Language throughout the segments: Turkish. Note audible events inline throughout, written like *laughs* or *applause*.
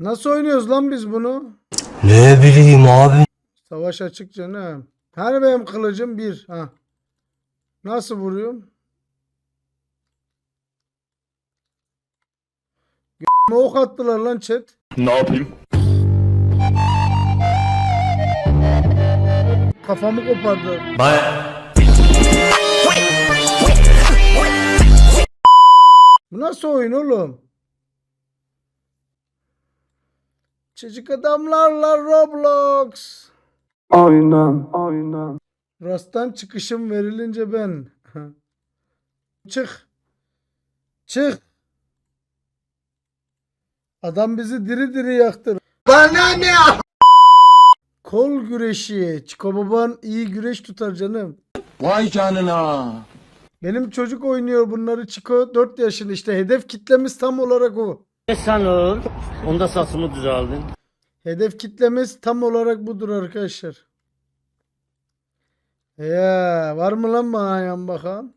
Nasıl oynuyoruz lan biz bunu? Ne bileyim abi. Savaş açık canım. Hani benim kılıcım bir. Ha. Nasıl vuruyorum? G***me ok attılar lan chat. Ne yapayım? Kafamı kopardı. Bu nasıl oyun oğlum? Çocuk adamlarla Roblox. Aynen, aynen. Rasttan çıkışım verilince ben. Çık. Çık. Adam bizi diri diri yaktı. Bana ne? Kol güreşi. Çiko baban iyi güreş tutar canım. Vay canına. Benim çocuk oynuyor bunları Çiko 4 yaşında işte hedef kitlemiz tam olarak o. Sen ol. Onda saçımı düzeldin. Hedef kitlemiz tam olarak budur arkadaşlar. Ya var mı lan bana yan bakan?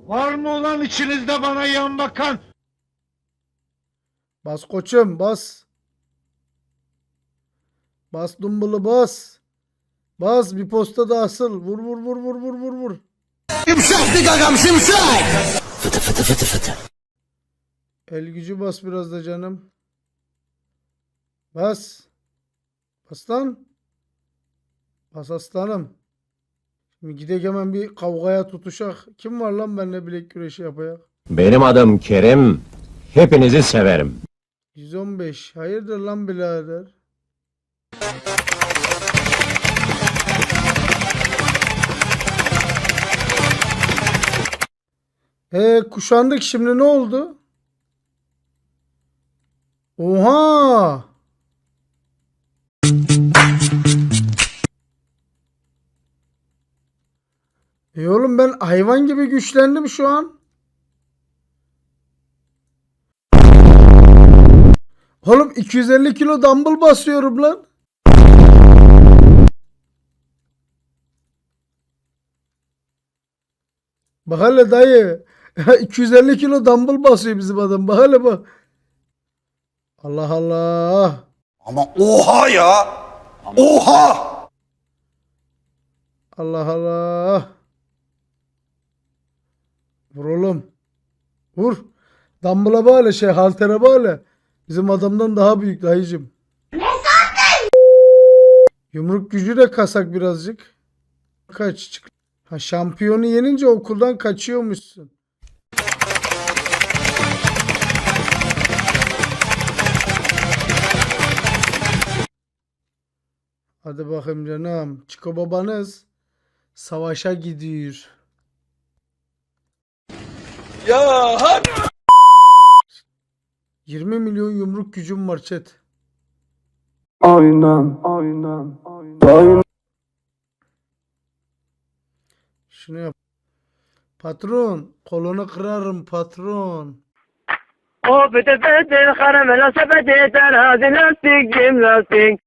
Var mı olan içinizde bana yan bakan? Bas koçum bas. Bas dumbulu bas. Bas bir posta da asıl. Vur vur vur vur vur vur vur. Fıtı fıtı fıtı fıtı. El gücü bas biraz da canım. Bas. Bas lan. Bas aslanım. Şimdi gidek hemen bir kavgaya tutuşak. Kim var lan benimle bilek güreşi yapayak? Benim adım Kerim. Hepinizi severim. 115. Hayırdır lan birader? E kuşandık şimdi ne oldu? Oha! E oğlum ben hayvan gibi güçlendim şu an. Oğlum 250 kilo dumbbell basıyorum lan. Bak hele dayı. *laughs* 250 kilo dumbbell basıyor bizim adam. Bak hele bak. Allah Allah. Ama oha ya! Oha! Allah Allah. Vur oğlum. Vur. Dumbbell'a bağlı şey haltere bağlı. Bizim adamdan daha büyük dayıcım. Yumruk gücü de kasak birazcık. Kaç çık. Ha şampiyonu yenince okuldan kaçıyormuşsun. Hadi bakayım canım. Çiko babanız savaşa gidiyor. Ya hadi. 20 milyon yumruk gücüm var chat. Aynen, aynen, aynen. Şunu yap. Patron, kolunu kırarım patron. O bete bete karamela sepeti terazi lastik cim lastik.